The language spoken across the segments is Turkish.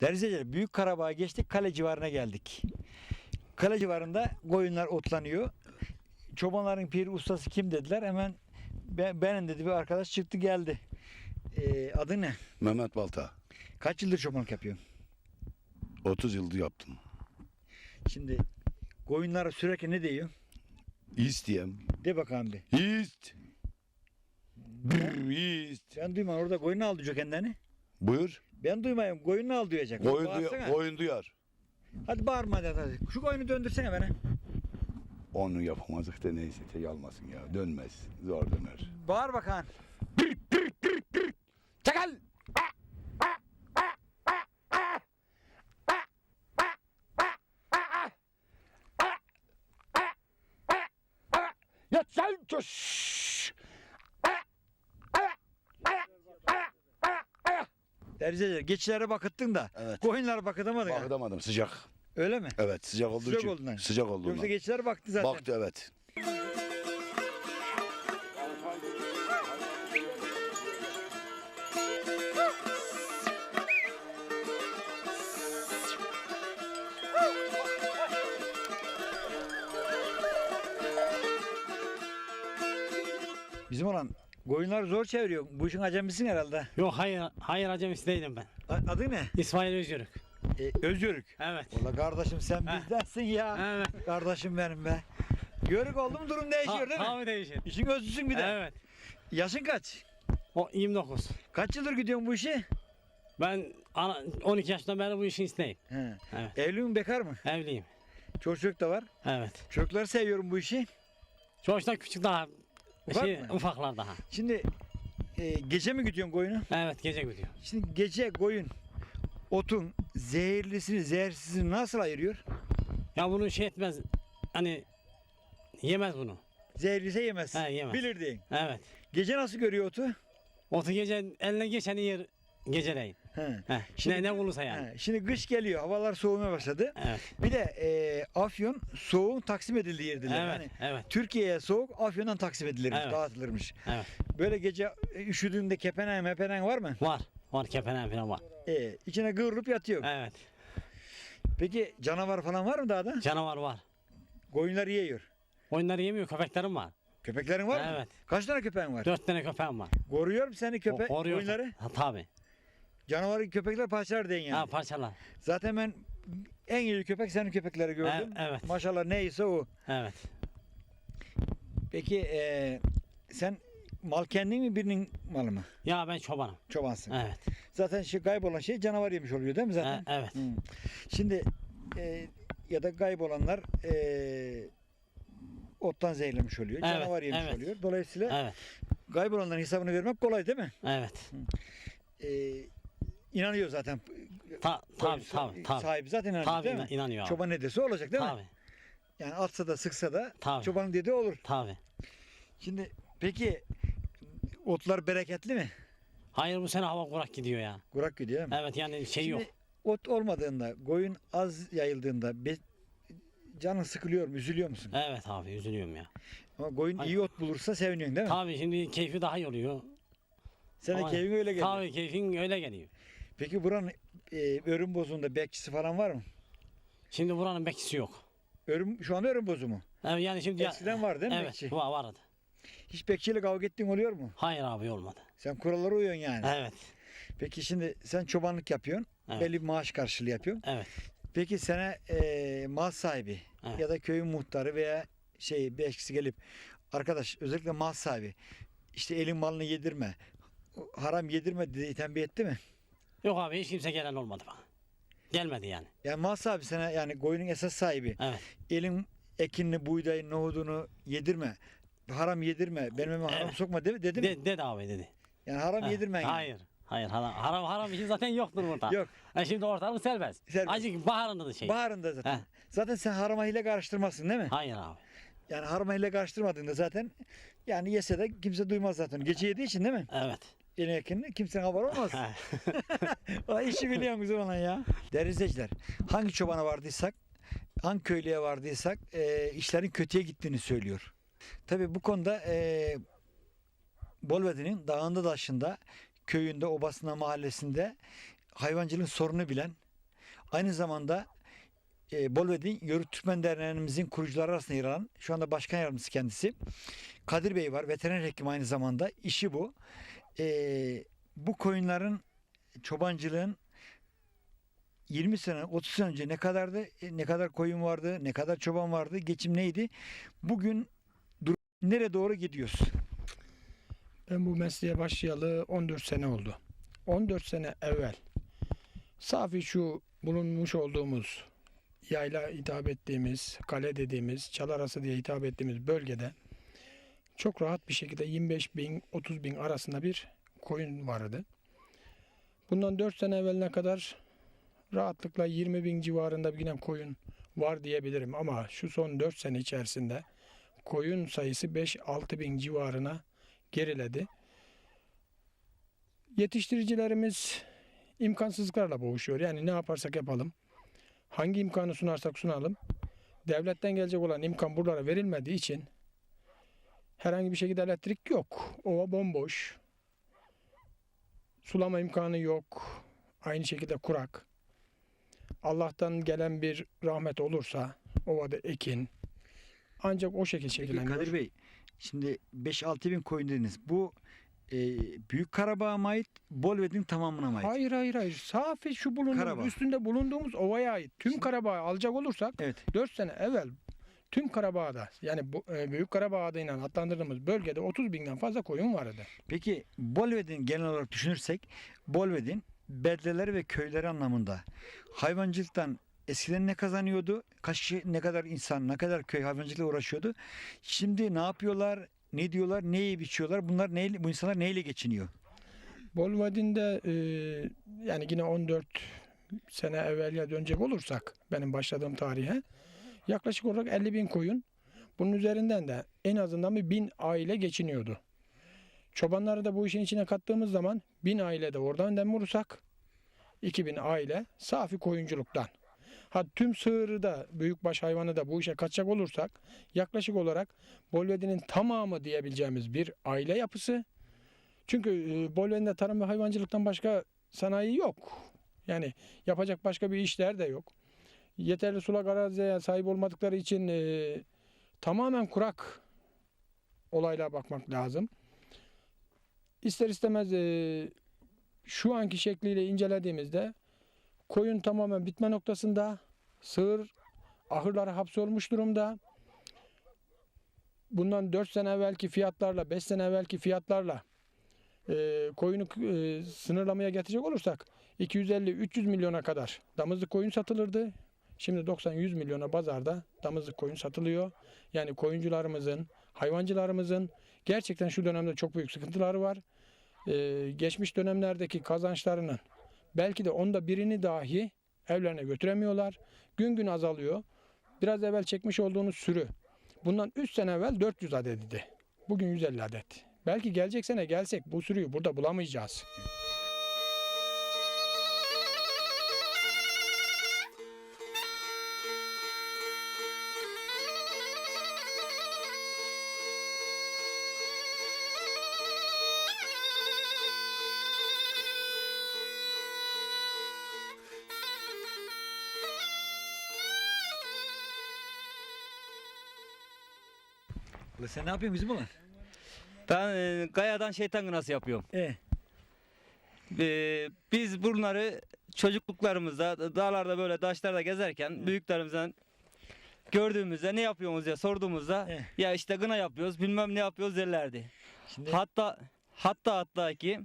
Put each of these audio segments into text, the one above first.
Derizeciler Büyük Karabağ'a geçtik kale civarına geldik. Kale civarında koyunlar otlanıyor. Çobanların piri ustası kim dediler. Hemen ben, benim dedi bir arkadaş çıktı geldi. Ee, adı ne? Mehmet Balta. Kaç yıldır çobanlık yapıyorsun? 30 yıldır yaptım. Şimdi koyunlara sürerken ne diyor? İsteyem. De bakalım bir. İst. Brr, ist. Ben duymam orada koyunu al diyecek kendini. Buyur. Ben duymayayım koyunu al diyecek. Koyun, Bağırsana. duya, koyun duyar. Hadi bağırma hadi, hadi. Şu koyunu döndürsene bana. Onu yapamazdık da neyse tek almasın ya. Dönmez. Zor döner. Bağır bakalım. Çakal. Ya sen çöş. Derizeciler geçilere bakıttın da Evet. koyunlara bakıtamadın. ha. Bakamadım sıcak. Öyle mi? Evet sıcak olduğu Sıcak için. olduğundan. Sıcak Yoksa olduğundan. geçiler baktı zaten. Baktı evet. Bizim olan koyunları zor çeviriyor. Bu işin acemisin herhalde. Yok hayır, hayır acemisi değilim ben. A- Adı ne? İsmail Özyörük. Ee, Özgürük. Evet. Valla kardeşim sen Heh. bizdensin ya. Evet. Kardeşim benim be. Yörük oldu mu durum değişiyor değil mi? Tabii değişir. İşin özlüsün bir de. Evet. Yaşın kaç? O 29. Kaç yıldır gidiyorsun bu işi? Ben ana, 12 yaşından beri bu işin içindeyim. He. Evet. Evli mi bekar mı? Evliyim. Çocuk çocuk da var. Evet. Çocukları seviyorum bu işi. Çoğuştan küçük daha. Ufak şey, mı? ufaklar daha. Şimdi e, gece mi gidiyorsun koyunu? Evet gece gidiyor. Şimdi gece koyun otun zehirlisini zehirsizini nasıl ayırıyor? Ya bunu şey etmez. Hani yemez bunu. Zehirliyse yemez. He, yemez. Bilir deyin. Evet. Gece nasıl görüyor otu? Otu gece eline geçeni yer geceleyin. He. He. Şimdi- ne, bulursa yani. He, Şimdi kış geliyor. Havalar soğumaya başladı. Evet. Bir de e, Afyon soğuğun taksim edildiği yerdiler. Evet. Hani Evet. Türkiye'ye soğuk Afyon'dan taksim edilirmiş, Evet. dağıtılırmış. Evet. Böyle gece e, üşüdüğünde kepenek mepenek var mı? Var. Var kepenem falan var. E, içine kıvrılıp yatıyor. Evet. Peki canavar falan var mı dağda? Canavar var. Koyunlar yiyor. Oyunları yemiyor köpeklerim var. Köpeklerin var mı? Evet. Kaç tane köpeğin var? Dört tane köpeğim var. Koruyor mu seni köpek koruyor. koyunları? Ha, tabii. Canavarı köpekler parçalar deyin yani. Ha parçalar. Zaten ben en iyi köpek senin köpekleri gördüm. Evet, evet. Maşallah neyse o. Evet. Peki e, sen mal kendin mi birinin malı mı? Ya ben çobanım. Çobansın. Evet. Zaten şey kaybolan şey canavar yemiş oluyor değil mi zaten? E- evet. Hı. Şimdi e, ya da kaybolanlar e, ottan zehirlemiş oluyor. Evet, canavar yemiş evet. oluyor. Dolayısıyla Evet. kaybolanların hesabını vermek kolay değil mi? Evet. E, inanıyor zaten. Ta, tabii tabii tabii. Sahibi zaten inanıyor Tabii değil mi? inan- inanıyor abi. Çoban ne dese olacak değil mi? Tabii. Yani atsa da sıksa da Tabii. çobanın dediği olur. Tabii. Şimdi peki otlar bereketli mi? Hayır bu sene hava kurak gidiyor ya. Kurak gidiyor mi? Evet yani şey Şimdi yok. ot olmadığında, koyun az yayıldığında be- canın sıkılıyor mu, üzülüyor musun? Evet abi üzülüyorum ya. Ama koyun Hayır. iyi ot bulursa seviniyorsun değil mi? Tabii şimdi keyfi daha iyi oluyor. Senin Ama- keyfin öyle geliyor. Tabii keyfin öyle geliyor. Peki buranın e, örüm bozuğunda bekçisi falan var mı? Şimdi buranın bekçisi yok. Örüm, şu anda örüm bozu mu? Evet, yani şimdi Eskiden var değil mi Evet bekçi? var vardı. Hiç bekçiyle kavga ettiğin oluyor mu? Hayır abi olmadı. Sen kurallara uyuyorsun yani. Evet. Peki şimdi sen çobanlık yapıyorsun. Evet. Belli bir maaş karşılığı yapıyorsun. Evet. Peki sana e, mal sahibi Evet. ya da köyün muhtarı veya şey bekçisi gelip arkadaş özellikle mal sahibi işte elin malını yedirme haram yedirme diye tembih etti mi? Yok abi hiç kimse gelen olmadı bana. Gelmedi yani. Yani mal sahibi sana yani koyunun esas sahibi Evet. elin ekinini, buğdayı, nohudunu yedirme. Haram yedirme. Benim evime haram Evet. sokma dedi, dedi mi? De, dedi abi dedi. Yani haram Ha, yedirme. yani. Hayır. Hayır haram haram, haram işi zaten yoktur burada. Yok. Ha, şimdi ortalık serbest. Serbest. Acık baharında da şey. Baharında zaten. He. Zaten sen harama hile karıştırmazsın değil mi? Hayır abi. Yani harama hile karıştırmadığında zaten yani yese de kimse duymaz zaten. Gece yediği için değil mi? Evet. Elin ekinini kimsenin haber olmaz. Vay işi biliyorsun güzel olan ya. Değerli izleyiciler, hangi çobana vardıysak, hangi köylüye vardıysak e, işlerin kötüye gittiğini söylüyor. Tabi bu konuda e, Bolvedi'nin dağında daşında, köyünde, obasında, mahallesinde hayvancılığın sorunu bilen Aynı zamanda e, Bolvedin Yörük Türkmen Derneğimizin kurucuları arasında yer alan şu anda başkan yardımcısı kendisi. Kadir Bey var. Veteriner hekim aynı zamanda. İşi bu. E, bu koyunların çobancılığın 20 sene 30 sene önce ne kadardı? E, Ne kadar koyun vardı? Ne kadar çoban vardı? Geçim neydi? Bugün nereye doğru gidiyoruz? Ben bu mesleğe başlayalı 14 sene oldu. 14 sene evvel safi şu bulunmuş olduğumuz yayla hitap ettiğimiz, kale dediğimiz, çalarası diye hitap ettiğimiz bölgede çok rahat bir şekilde 25 bin, 30 bin arasında bir koyun vardı. Bundan 4 sene evveline kadar rahatlıkla 20 bin civarında bir koyun var diyebilirim ama şu son 4 sene içerisinde koyun sayısı 5-6 bin civarına geriledi. Yetiştiricilerimiz imkansızlıklarla boğuşuyor. Yani ne yaparsak yapalım, hangi imkanı sunarsak sunalım, devletten gelecek olan imkan buralara verilmediği için herhangi bir şekilde elektrik yok. Ova bomboş. Sulama imkanı yok. Aynı şekilde kurak. Allah'tan gelen bir rahmet olursa ovada ekin ancak o şekilde şekilleniyor. Kadir Bey, şimdi 5-6 bin koyun dediniz. Bu e, Büyük Karabağ'a mı ait, Bolvedin tamamına mı ait? Hayır hayır hayır. Safi şu bulunduğumuz Karabağ. üstünde bulunduğumuz ovaya ait. Tüm Karabağ'ı alacak olursak Evet. 4 sene evvel tüm Karabağ'da yani bu, e, Büyük Karabağ adıyla adlandırdığımız bölgede 30 binden fazla koyun vardı. Peki Bolvedin genel olarak düşünürsek, Bolvedin beldeleri ve köyleri anlamında hayvancılıktan eskiden ne kazanıyordu? Kaç ne kadar insan, ne kadar köy hayvancılıkla uğraşıyordu? Şimdi ne yapıyorlar? Ne diyorlar? Ne yiyip içiyorlar? Bunlar neyle, bu insanlar neyle geçiniyor? Bolvadin'de e, yani yine 14 sene evvelye dönecek olursak benim başladığım tarihe yaklaşık olarak 50 bin koyun bunun üzerinden de en azından bir bin aile geçiniyordu. Çobanları da bu işin içine kattığımız zaman bin aile de oradan dem vurursak 2000 aile safi koyunculuktan. Ha tüm sığırı da büyükbaş hayvanı da bu işe katacak olursak yaklaşık olarak Bolvedi'nin tamamı diyebileceğimiz bir aile yapısı. Çünkü e, Bolvedi'de tarım ve hayvancılıktan başka sanayi yok. Yani yapacak başka bir işler de yok. Yeterli sulak araziye sahip olmadıkları için e, tamamen kurak olaylara bakmak lazım. İster istemez e, şu anki şekliyle incelediğimizde koyun tamamen bitme noktasında. Sığır ahırlara hapsolmuş durumda. Bundan 4 sene evvelki fiyatlarla 5 sene evvelki fiyatlarla e, koyunu e, sınırlamaya getirecek olursak 250-300 milyona kadar damızlık koyun satılırdı. Şimdi 90-100 milyona pazarda damızlık koyun satılıyor. Yani koyuncularımızın, hayvancılarımızın gerçekten şu dönemde çok büyük sıkıntıları var. E, geçmiş dönemlerdeki kazançlarının belki de onda birini dahi evlerine götüremiyorlar. Gün gün azalıyor. Biraz evvel çekmiş olduğunuz sürü. Bundan 3 sene evvel 400 adet idi. Bugün 150 adet. Belki gelecek sene gelsek bu sürüyü burada bulamayacağız. Ulan sen ne yapıyorsun bizim ulan? Ben e, gayadan şeytan gınası yapıyorum. E, E, biz bunları çocukluklarımızda dağlarda böyle taşlarda gezerken büyüklerimizden gördüğümüzde ne yapıyorsunuz diye sorduğumuzda Eh. ya işte gına yapıyoruz bilmem ne yapıyoruz derlerdi. şimdi Hatta hatta hatta ki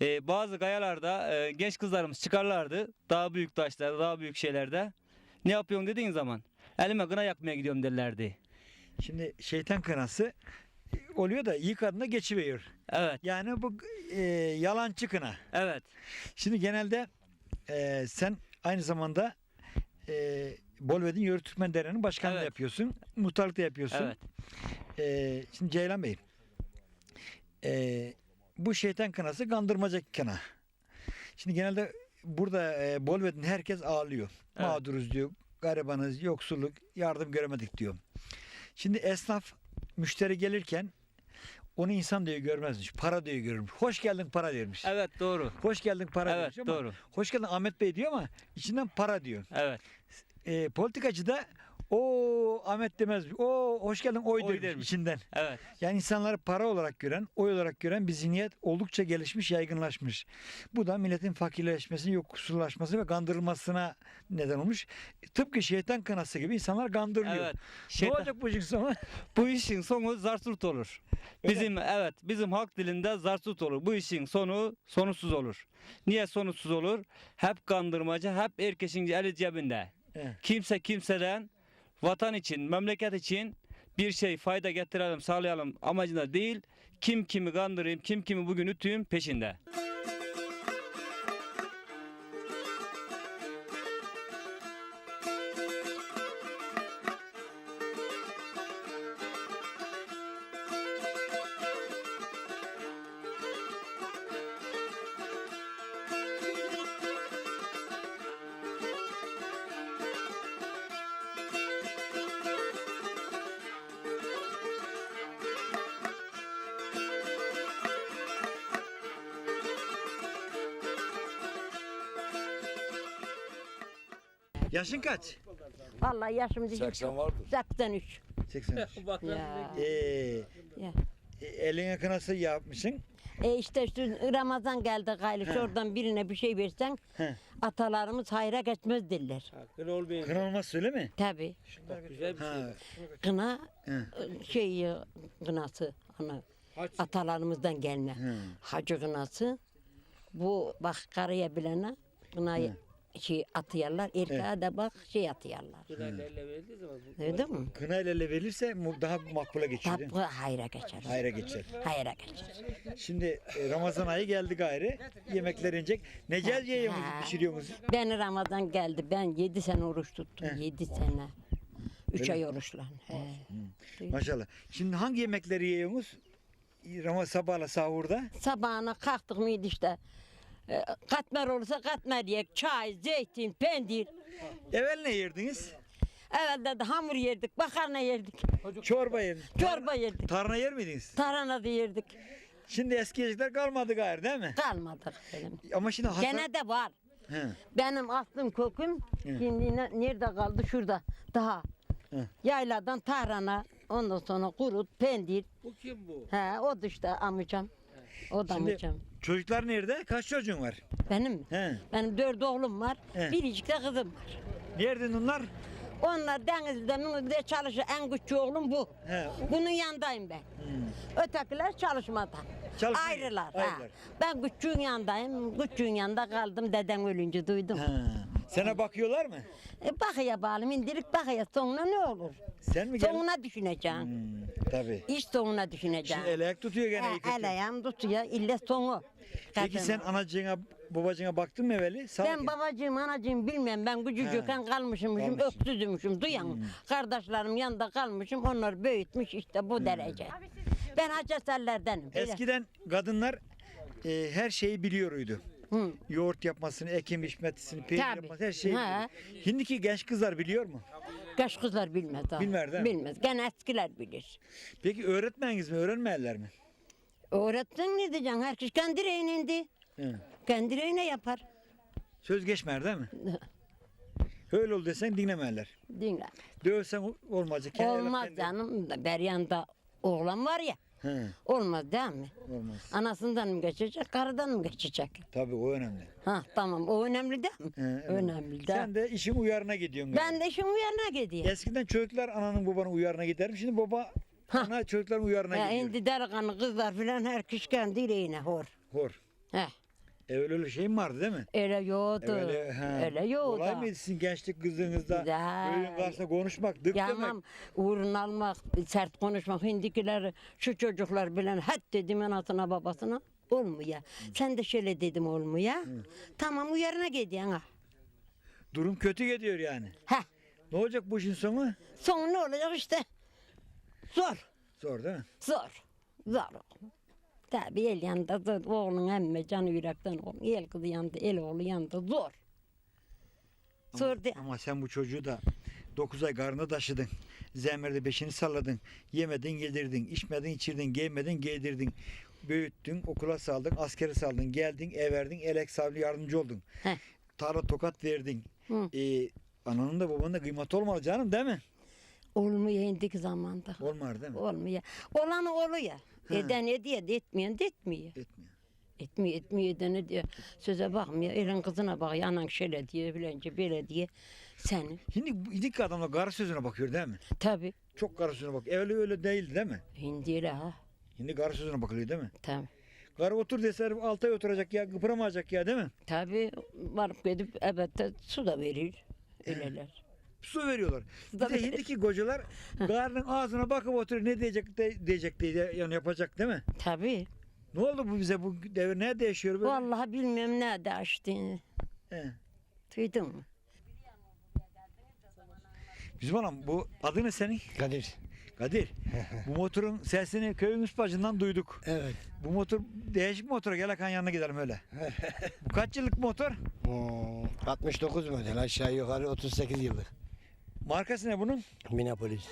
e, bazı gayalarda e, genç kızlarımız çıkarlardı daha büyük taşlarda daha büyük şeylerde. Ne yapıyorsun dediğin zaman elime gına yakmaya gidiyorum derlerdi. Şimdi şeytan kınası e, oluyor da iyi kadına geçiveriyor. Evet Yani bu e, yalancı kına. evet Şimdi genelde e, sen aynı zamanda e, Bolvedin Yörük Türkmen Derneği'nin başkanlığı Evet. yapıyorsun. Muhtarlık da yapıyorsun. evet E, şimdi Ceylan Bey e, bu şeytan kınası kandırmaca kına. Şimdi genelde burada e, Bolvedin herkes ağlıyor. Evet. Mağduruz diyor. Garibanız, yoksulluk, yardım göremedik diyor. Şimdi esnaf müşteri gelirken onu insan diye görmezmiş. Para diye görürmüş. Hoş geldin para dermiş. Evet doğru. Hoş geldin para Evet dermiş ama doğru. hoş geldin Ahmet Bey diyor ama içinden para diyor. Evet. E, politikacı da o Ahmet demez. O hoş geldin oy, Oy dermiş içinden. Evet. Yani insanları para olarak gören, oy olarak gören bir zihniyet oldukça gelişmiş, yaygınlaşmış. Bu da milletin fakirleşmesine, yoksullaşmasına ve kandırılmasına neden olmuş. Tıpkı şeytan kanası gibi insanlar kandırılıyor. Evet. Ne Şeytan- olacak bu işin sonu? Bu işin sonu zarsurt olur. Öyle. Bizim evet bizim halk dilinde zarsurt olur. Bu işin sonu sonuçsuz olur. Niye sonuçsuz olur? Hep kandırmacı, hep herkesin eli cebinde. Evet. Kimse kimseden vatan için, memleket için bir şey fayda getirelim, sağlayalım amacında değil. Kim kimi kandırayım, kim kimi bugün ütüyüm peşinde. Yaşın kaç? Vallahi yaşım değil. 80 vardır. 83. 83. Ya. ee, Ya. e, eline kınası yapmışsın. E işte işte Ramazan geldi gayrı şuradan birine bir şey versen He. atalarımız hayra geçmez diller. Kına olmaz söyle mi? Tabi. Ha. Kına He. e, şey e, kınası ana atalarımızdan gelme. Hacı kınası. Bu bak karıya bilene kınayı şey atıyorlar. Erkeğe de bak şey atıyorlar. Duydun mu? Kına ele verilirse daha makbule geçiyor değil mi? Tabi hayra geçer. Hayra geçer. Hayra geçer. Şimdi e, Ramazan ayı geldi gayrı. Yemekler inecek. Necel Ha. pişiriyorsunuz? Ben Ramazan geldi. Ben 7 sene oruç tuttum. He. 7 sene. 3 Öyle ay oruçla. Maşallah. Şimdi hangi yemekleri yiyorsunuz? Ramazan sabahla sahurda. Sabahına kalktık mıydı işte. E, Katmer olursa katmer yiyek. Çay, zeytin, pendir. Evvel ne yerdiniz? Evvelde de hamur yerdik, makarna yerdik, Çorba yerdiniz. çorba yerdik. Tarhana yer miydiniz? Tarhana da yerdik. Şimdi eski yiyecekler kalmadı gayrı değil mi? Kalmadık benim. Ama şimdi hasar... Gene de var. He. Benim aslım kokum şimdi ne- nerede kaldı? Şurada. Daha. Hı. Yayladan tarhana, ondan sonra kurut, pendir. Bu kim bu? He, o da işte amcam. O da Şimdi- amcam. Çocuklar nerede? Kaç çocuğun var? Benim mi? He. Benim dört oğlum var. He. Biricik de kızım var. Nerede onlar? Onlar denizde, denizde çalışır. En küçük oğlum bu. He. Bunun yanındayım ben. Ötekiler çalışmada. Çalışmıyor, Ayrılar. Ha. ayrılar. Ben küçüğün yanındayım. Küçüğün yanında kaldım. Dedem ölünce duydum. Ha. Sana bakıyorlar mı? E bakıya bağlı indirik bakıya sonuna ne olur? Sen mi geldin? Sonuna düşüneceğim. Hmm, tabii. İş sonuna düşüneceğim. Şimdi el ayak tutuyor gene. İyi kötü. el ayağım tutuyor. İlle sonu. Peki Kadın. sen anacığına, babacığına baktın mı evveli? Sağ Ben babacığım, anacığım bilmem. Ben küçücükken kalmışımmışım, Kalmışsın. öksüzümüşüm. Duyan. Kardeşlerim yanında kalmışım. Onlar büyütmüş işte bu derece. Ben Hacesellerdenim. Eskiden kadınlar e, her şeyi biliyoruydu. Hı. Yoğurt yapmasını, ekim biçmesini, peynir Tabii. yapmasını her şeyi Ha. biliyor. Şimdiki genç kızlar biliyor mu? Kaç kızlar bilmez daha. Bilmez, değil mi? Bilmez. Gene eskiler bilir. Peki öğretmeniz mi, öğrenmeyenler mi? Öğrettin ne diyeceksin? Herkes kendi reyine indi. Kendi reyine yapar. Söz geçmer değil mi? Öyle ol desen dinlemeyenler. Dinle. Dövsen olmayacak. kendi Olmaz kendi- canım. Beryanda oğlan var ya. Hı, Olmaz değil mi? olmaz. Anasından mı geçecek, karıdan mı geçecek? Tabii o önemli. Ha tamam o önemli değil mi? He, önemli. önemli de. Sen de işin uyarına gidiyorsun. Ben de işin uyarına gidiyorum. Eskiden çocuklar ananın babanın uyarına gidermiş. Şimdi baba Ha. ana çocukların uyarına gidiyor. indi delikanlı kızlar filan herkes kendi reyine hor. Hor. Heh. Evvel öyle şey mi vardı değil mi? Öyle yoktu. Öyle, he. Öyle yoktu. Kolay mıydı sizin gençlik kızınızda? Güzel. Öğün karşısında konuşmak, dık Yamam, demek. uğrunu almak, sert konuşmak. Şimdikiler, şu çocuklar bilen hat dedim anasına babasına. Olmuyor. Sen de şöyle dedim olmuyor. Tamam uyarına gidiyorsun ha. Durum kötü gidiyor yani. Heh. Ne olacak bu işin sonu? Son ne olacak işte. Zor. Zor değil mi? Zor. Zor. Tabi el yanında zor. Oğlun emme canı yürekten oğlum. El kızı yanında, el oğlu yanında zor. Zor değil. Ama sen bu çocuğu da 9 ay karnına taşıdın. Zemerde beşini salladın. Yemedin yedirdin. içmedin içirdin. Giymedin giydirdin. Büyüttün, okula saldın, askere saldın, geldin, ev verdin, elek savlı yardımcı oldun. Heh. Tarla tokat verdin. Hı. Ee, ananın da babanın da kıymetli olmalı canım değil mi? Olmuyor indiki zamanda. Olmaz değil mi? Olmuyor. Olanı oluyor. Ha. Eden ediyor, etmeyen de etmiyor. Etmiyor. Etmiyor, etmiyor edene diyor. Söze bakmıyor. Elin kızına bak, yanan şöyle diyor, bilence böyle diye. Seni. Şimdi bu idik adamlar karı sözüne bakıyor değil mi? Tabii. Çok karı sözüne bak. Öyle öyle değil değil mi? Hindi öyle ha. Şimdi karı sözüne bakılıyor değil mi? Tabii. Karı otur dese herif altı ay oturacak ya, kıpıramayacak ya değil mi? Tabii varıp gidip evet su da verir. Öyleler. Su veriyorlar. Bir de şimdiki kocalar karının ağzına bakıp oturuyor ne diyecek de, diyecek diye yani yapacak değil mi? Tabii. Ne oldu bu bize bu devir ne değişiyor böyle? Vallahi bilmem ne değiştiğini. He. Duydun mu? Bizim hanım bu adı ne senin? Kadir. Kadir. bu motorun sesini köyün üst bacından duyduk. Evet. Bu motor değişik motor. Gel Hakan yanına gidelim öyle. bu kaç yıllık motor? Hmm, 69 model aşağı yukarı 38 yıllık. Markası ne bunun? Minneapolis.